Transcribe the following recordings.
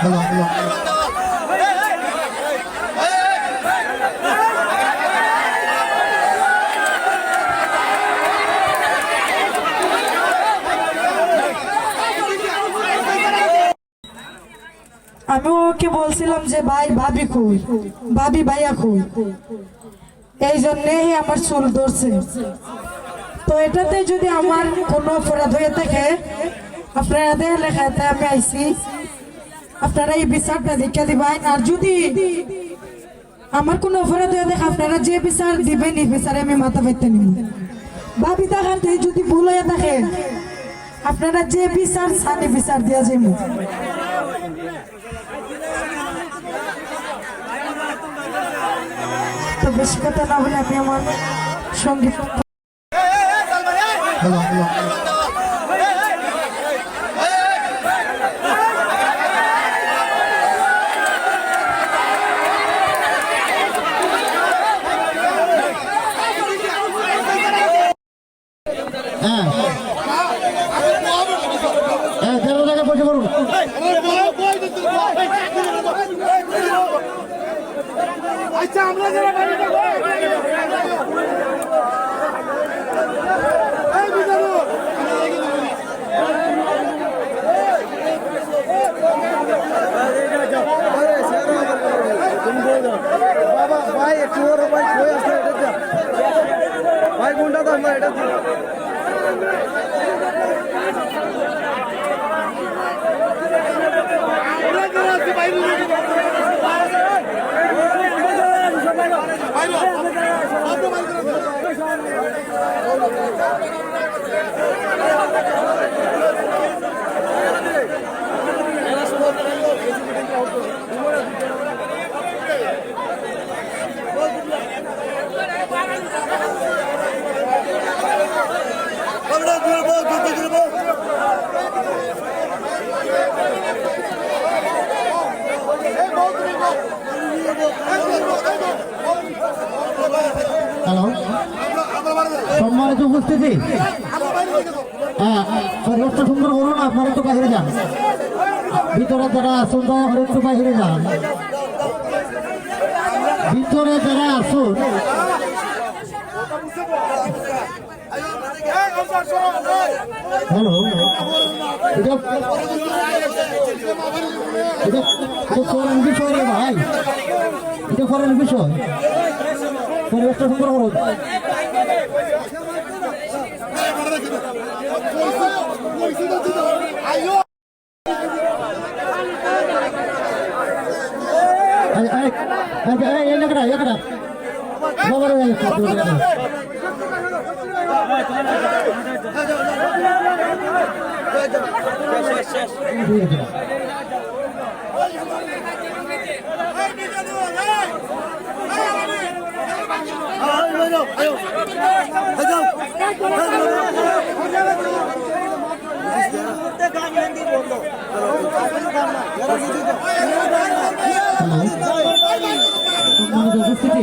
Hello hello আমি ওকে বলছিলাম যে, ভাই, ভাবি খুই ভাবি ভাইয়া খুই এই জন্যেই আমার চুল ধরছে। তো এটাতে যদি আমার কোনো অপরাধ হয়ে থাকে আপনারা দেয়া লেখাতে আমি আইছি। আপনারা এই বিচারটা দেখে দিবেন। আর যদি আমার কোনো অপরাধ হয়ে দেখ আপনারা যে বিচার দিবেন এই বিচারে আমি মাথা পেতে নিব। ভাবি দেখাতে যদি ভুল হয়ে থাকে আপনারা যে বিচার সানি বিচার দেওয়া যাইব। তো বেশি কথা না বলে আমি আমার সংগীত হ্যালো হ্যালো হ্যাঁ। হ্যাঁ তেরো টাকা পয়সা করুন। আচ্ছা আমরা উপস্থিতি হ্যাঁ সর্বোচ্চ সুন্দর বলুন আপনারা একটু বাইরে যান। ভিতরে যারা আসুন দয়া করে একটু বাইরে যান। ভিতরে যারা আসুন ভাই। এটা করেন বিষয়। পরিবেশটা সুন্দর এই, এই, এই, সম্মানিত উপস্থিতি।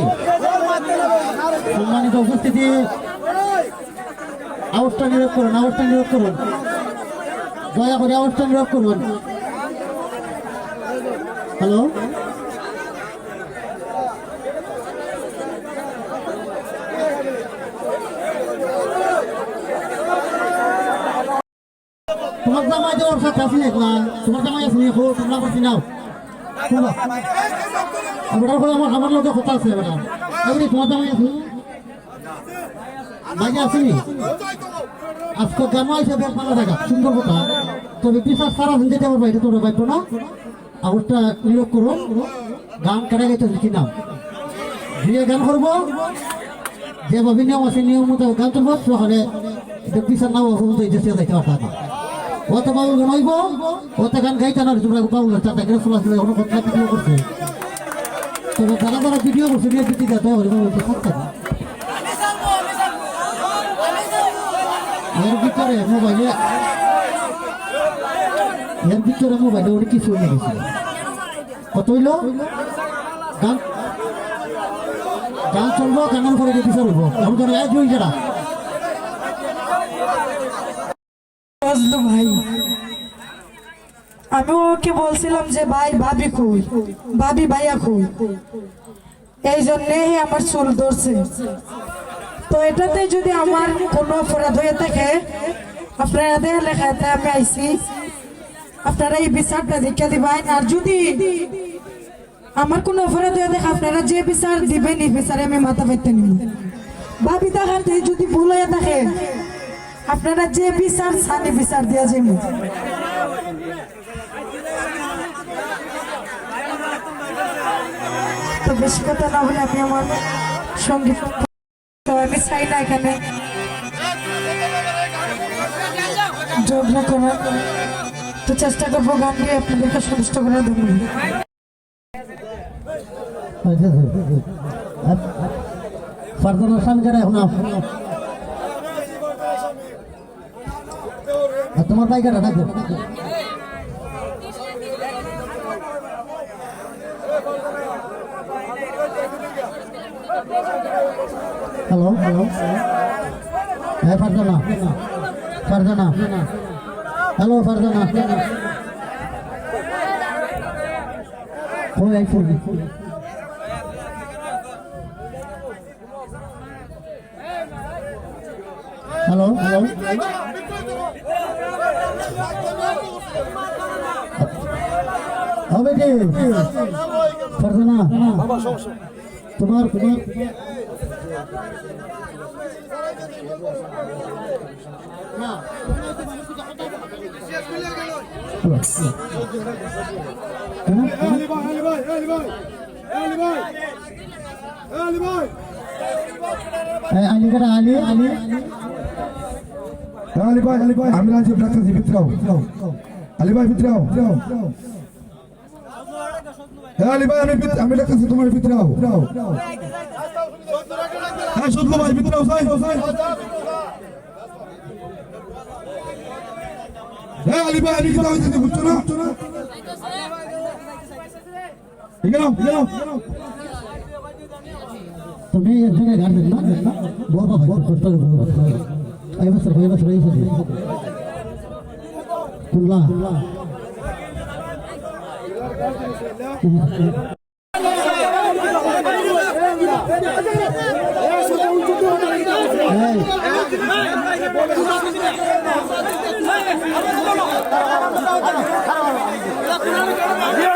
সম্মানিত উপস্থিতি আওয়াজটা নিয়োগ করুন আওয়াজটা নিয়োগ করুন। দয়া করে আওয়াজটা নিয়োগ করুন। হ্যালো? তোমার জামাই যে সাথে আসি দেখলাম তোমার জামাই আসি তোমরা নাও আমরা আমার লোকের কথা আছে তোমার জামাই আসি বাইরে আজকে পালা দেখা সুন্দর কথা। তবে বিশ্বাস সারা যেতে পারব এটা তোমরা পাইতো না। আওয়াজটা নিয়োগ করো। গান কেটে গেছে কি নাম দিয়ে গান করব? যেভাবে নিয়ম আছে, নিয়ম গান চলবো সকালে নাম অসুবিধা হয়েছে সে দেখতে পারতাম না। অত বাবু গাইব অত গান গাইতে না তোমরা বাবু চারটা করে শোনা ছিল কোনো কথা ভিডিও করছে। তবে যারা যারা ভিডিও করছে, নিয়ে দিতে যেতে হবে বাবু তো থাকতে এর ভিতরে মোবাইলে এর ভিতরে মোবাইলে ওর কিছু নিয়ে গেছিল কত হইল? গান গান চলবো কেমন করে দিতে চলবো এখন করে এক দুই যারা ফজলু ভাই। আমি ওকে বলছিলাম যে, ভাই, ভাবি খুই ভাবি ভাইয়া খুই এই জন্যে আমার চুল ধরছে। তো এটাতে যদি আমার কোনো অপরাধ হয়ে থাকে, আপনাদের লেখাতে আমি আইছি। আপনারা এই বিচারটা দেখে দিবেন। আর যদি আমার কোনো অপরাধ হয়ে থাকে, আপনারা যে বিচার দিবেন, এই বিচারে আমি মাথা পেতে নিব। ভাবি দেখাতে যদি ভুল হয়ে থাকে আপনারা যে বিচার, সানি বিচার দেওয়া যাবে তো বেশি কথা না বলে আমি আমার সংগীত আমি চাই না এখানে। ঝগড়া করার তো চেষ্টা করব গান দিয়ে আপনাদেরকে সন্তুষ্ট করার জন্য। ফারদানার স্বামী যারা এখন আস। আর তোমার বাইকাটা ডাকো হ্যালো হ্যালো হ্যাঁ ফারজানা ফারজানা হ্যালো ফারজানা কই আইফোন হ্যালো হ্যালো হবে কি ফারজানা তোমার তোমার Ali Bey, Ali Bey, Ali Bey. Ali Bey. Ali Bey. আলি কাটা আলি আলি Ali Bay, Ali Bay. আমি রাজ্য ডাক্তার ভিতরাও আলি ভাই ভিতরাও হ্যাঁ আলি ভাই, আমি আমি ডাক্তার তোমার ভিতরাও হ্যাঁ শুধু ভাই ভিতরাও সাই সাই। হ্যাঁ আলি ভাই, আমি কিন্তু হইতে বুঝছ না? এখানে এখানে তুমি একজনের গার্জেন না? বাবা ভাই কষ্ট করে বাবা। এই বছর এই বছর এই